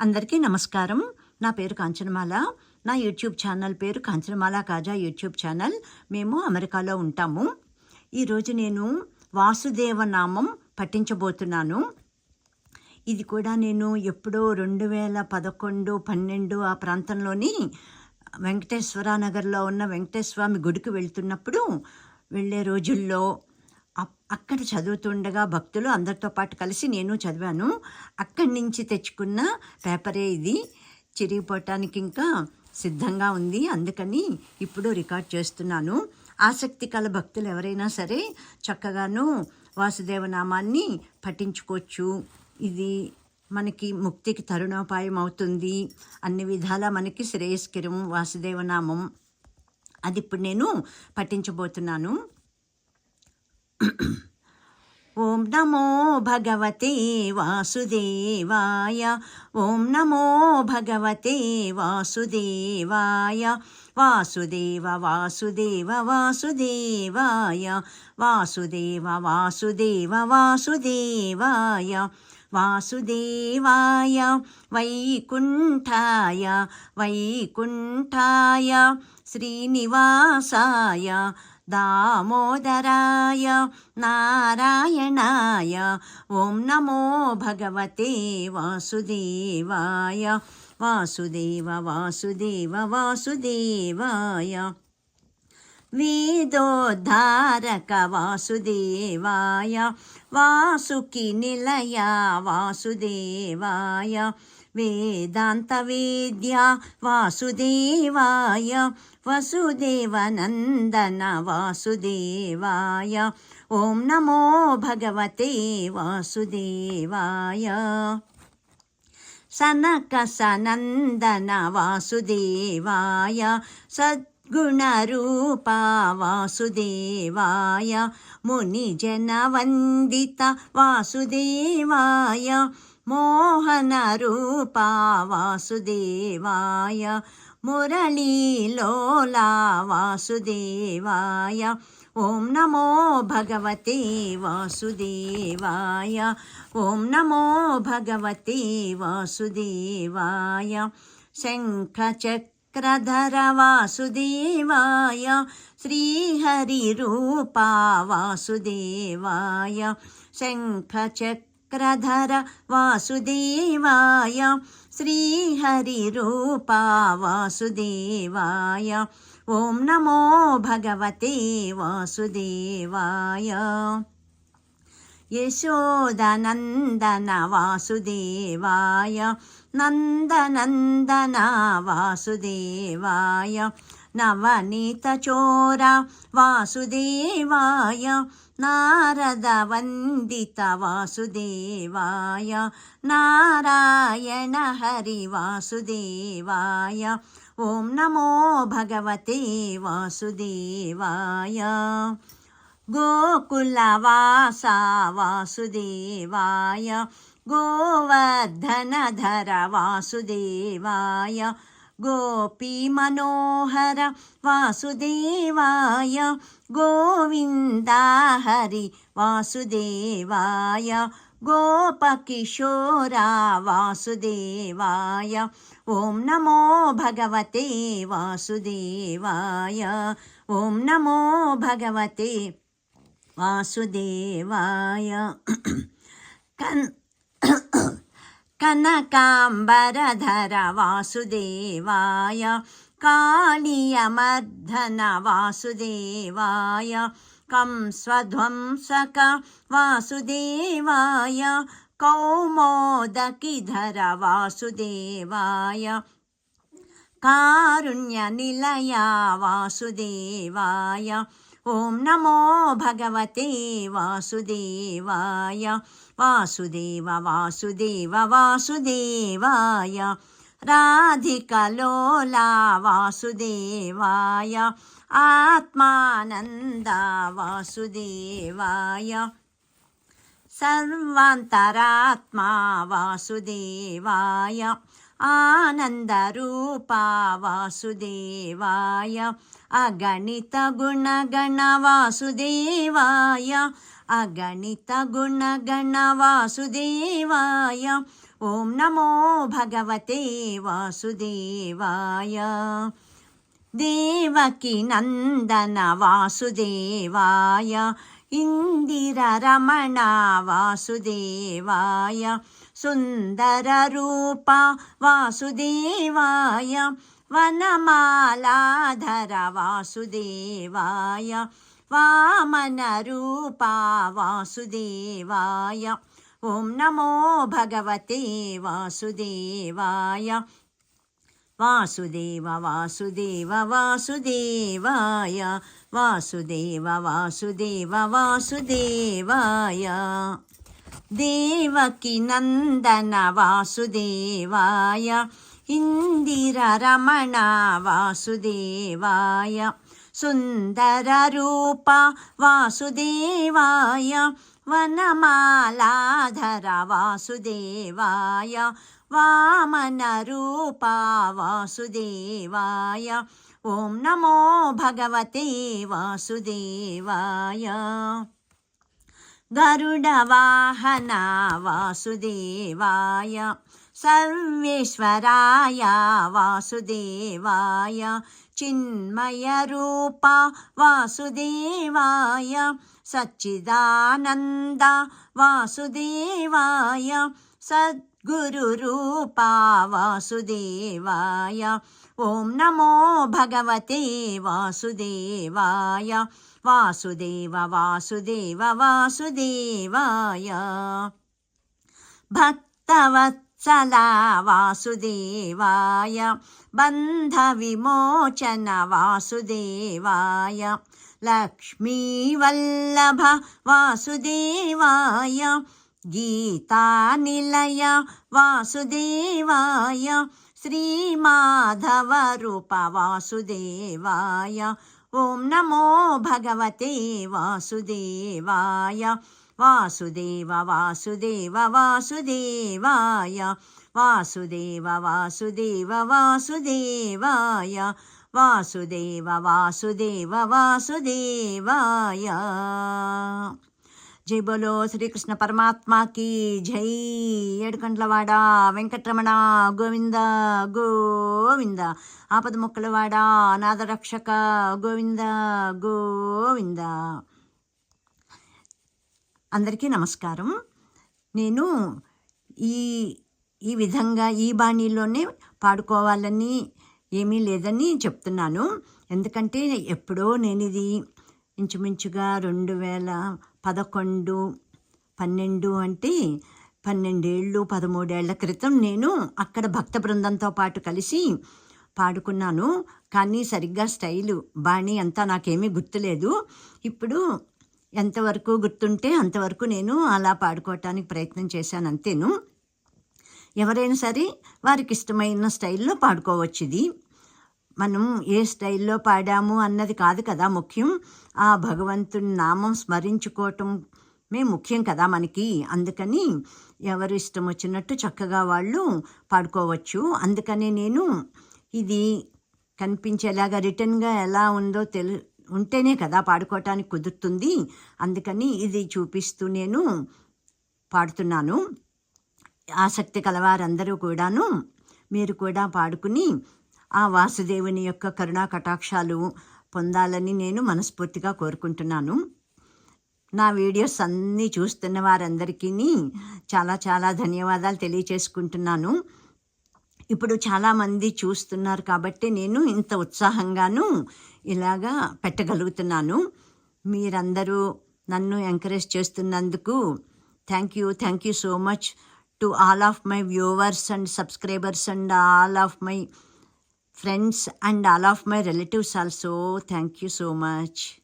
అందరికీ నమస్కారం. నా పేరు కాంచనమాల. నా యూట్యూబ్ ఛానల్ పేరు కాంచనమాల కాజా యూట్యూబ్ ఛానల్. మేము అమెరికాలో ఉంటాము. ఈరోజు నేను వాసుదేవ నామం పఠించబోతున్నాను. ఇది కూడా నేను ఎప్పుడో రెండు వేల పదకొండు పన్నెండు ఆ ప్రాంతంలోని వెంకటేశ్వర నగర్లో ఉన్న వెంకటేశ్వర స్వామి గుడికి వెళ్తున్నప్పుడు వెళ్ళే రోజుల్లో అక్కడ చదువుతుండగా భక్తులు అందరితో పాటు కలిసి నేను చదివాను. అక్కడి నుంచి తెచ్చుకున్న పేపరే ఇది. చిరిగిపోవటానికి ఇంకా సిద్ధంగా ఉంది. అందుకని ఇప్పుడు రికార్డ్ చేస్తున్నాను. ఆసక్తి కల భక్తులు ఎవరైనా సరే చక్కగాను వాసుదేవనామాన్ని పఠించుకోవచ్చు. ఇది మనకి ముక్తికి తరుణోపాయం అవుతుంది. అన్ని విధాలా మనకి శ్రేయస్కరం వాసుదేవనామం. అది ఇప్పుడు నేను పఠించబోతున్నాను. ఓం నమో భగవతే వాసుదేవాయ. ఓం నమో భగవతే వాసుదేవాయ. వాసుదేవ వాసుదేవ వాసుదేవాయ. వాసుదేవ వాసుదేవ వాసుదేవాయ. వాసుదేవాయ వైకుంఠాయ. వైకుంఠాయ శ్రీనివాసాయ. दामोदराय नारायणाय ॐ नमो भगवते वासुदेवाय वासुदेव वासुदेव वासुदेवाय। वेदोद्धारक वासुदेवाय वासुकिनिलया वासुदेवाय వాసుదేవాయ వేదాంత వేద్య వాసుదేవాయ వసుదేవనందన వాసుదేవాయ ఓం నమో భగవతే వాసుదేవాయ సనక సనందన వాసుదేవాయ సద్గుణరూప వాసుదేవాయ మునిజనవందిత వాసుదేవాయ మోహనరూప వాసుదేవాయ మురళీలోలా వాసుదేవాయ ఓం నమో భగవతే వాసుదేవాయ ఓం నమో భగవతే వాసుదేవాయ శంఖచక్రధర వాసుదేవాయ శ్రీహరిరూపా వాసుదేవాయ శంఖచక్ర శంఖచక్రధర వాసుదేవాయ శ్రీహరిరూపా వాసుదేవాయ ఓం నమో భగవతే వాసుదేవాయ యశోదనందన వాసుదేవాయ నందనందన వాసుదేవాయ నవనీతచోర వాసుదేవాయ నారదవందిత వాసుదేవాయ నారాయణ హరి వాసుదేవాయ ఓం నమో భగవతే వాసుదేవాయ గోకులవాస వాసుదేవాయ గోవర్ధనధర వాసుదేవాయ గోపీమనోహర వాసుదేవాయ గోవింద హరి వాసుదేవాయ గోపకిశోర వాసుదేవాయ ఓం నమో భగవతే వాసుదేవాయ ఓం నమో భగవతే వాసుదేవాయ. కన్ कनकाम्बरधर वासुदेवाय कालीयमर्धनवासुदेवाय कं स्वध्वंसकवासुदेवाय कौमोदकिधर वासुदेवाय कारुण्यनिलया वासुदेवाय ఓం నమో భగవతే వాసుదేవాయ వాసుదేవ వాసుదేవ వాసుదేవాయ రాధికలోలా వాసుదేవాయ ఆత్మానంద వాసుదేవాయ సర్వాంతరాత్మా వాసుదేవాయ ఆనందరూపా వాసుదేవాయ అగణిత గుణగణ వాసుదేవాయ అగణిత గుణగణ వాసుదేవాయ ఓం నమో భగవతే వాసుదేవాయ. దేవకి నందన వాసుదేవాయ ఇందిరరమణ వాసుదేవాయ సుందర రూప వాసుదేవాయ వనమాలాధర వాసుదేవాయ వామన రూప వాసుదేవాయ ఓం నమో భగవతే వాసుదేవాయ वासुदेव वासुदेव वासुदेवाय। वासुदेव वासुदेव वासुदेवाय। देवकिनन्दन वासुदेवाय। इन्दिररमण वासुदेवाय। सुन्दररूप वासुदेवाय। वनमालाधर वासुदेवाय। వామన రూపా వాసుదేవాయ ఓం నమో భగవతే వాసుదేవాయ. గరుడవాహన వాసుదేవాయ సర్వేశ్వరాయ వాసుదేవాయ. చిన్మయ చిన్మయరూప వాసుదేవాయ. సచ్చిదానంద వాసుదేవాయ సద్గురురూప వాసుదేవాయ ఓం నమో భగవతే వాసుదేవాయ వాసుదేవ వాసుదేవ వాసుదేవాయ. భక్తవత్సల వాసుదేవాయ బంధవిమోచన వాసుదేవాయ लक्ष्मीवल्लभ वासुदेवाय गीतानिलय वासुदेवाय श्रीमाधवरूप वासुदेवाय ॐ नमो भगवते वासुदेवाय वासुदेव वासुदेव वासुदेवाय वासुदेव वासुदेव वासुदेवाय వాసుదేవ వాసుదేవ వాసుదేవాయ. జై బోలో శ్రీకృష్ణ పరమాత్మకి. జై ఏడుకండ్లవాడ వెంకటరమణ గోవింద గోవింద. ఆపద మొక్కలవాడ నాదరక్షక గోవింద గోవింద. అందరికీ నమస్కారం. నేను ఈ ఈ విధంగా ఈ బాణీలోనే పాడుకోవాలని ఏమీ లేదని చెప్తున్నాను. ఎందుకంటే ఎప్పుడో నేను ఇది ఇంచుమించుగా రెండు వేల పదకొండు పన్నెండు అంటే పన్నెండేళ్ళు పదమూడేళ్ళ క్రితం నేను అక్కడ భక్త బృందంతో పాటు కలిసి పాడుకున్నాను. కానీ సరిగ్గా స్టైలు బాణీ అంతా నాకేమీ గుర్తులేదు. ఇప్పుడు ఎంతవరకు గుర్తుంటే అంతవరకు నేను అలా పాడుకోవటానికి ప్రయత్నం చేశాను అంతేను. ఎవరైనా సరే వారికి ఇష్టమైన స్టైల్లో పాడుకోవచ్చు ఇది. మనం ఏ స్టైల్లో పాడాము అన్నది కాదు కదా ముఖ్యం. ఆ భగవంతుని నామం స్మరించుకోవటమే ముఖ్యం కదా మనకి. అందుకని ఎవరు ఇష్టం వచ్చినట్టు చక్కగా వాళ్ళు పాడుకోవచ్చు. అందుకనే నేను ఇది కనిపించేలాగా రిటర్న్గా ఎలా ఉందో తెలు ఉంటేనే కదా పాడుకోవటానికి కుదురుతుంది. అందుకని ఇది చూపిస్తూ నేను పాడుతున్నాను. ఆసక్తి కలవారందరూ కూడాను మీరు కూడా పాడుకుని ఆ వాసుదేవుని యొక్క కరుణా కటాక్షాలు పొందాలని నేను మనస్ఫూర్తిగా కోరుకుంటున్నాను. నా వీడియోస్ అన్నీ చూస్తున్న వారందరికీ చాలా చాలా ధన్యవాదాలు తెలియచేసుకుంటున్నాను. ఇప్పుడు చాలామంది చూస్తున్నారు కాబట్టి నేను ఇంత ఉత్సాహంగాను ఇలాగా పెట్టగలుగుతున్నాను. మీరందరూ నన్ను ఎంకరేజ్ చేస్తున్నందుకు thank you thank you so much. to all of my viewers and subscribers and all of my friends and all of my relatives also. Thank you so much.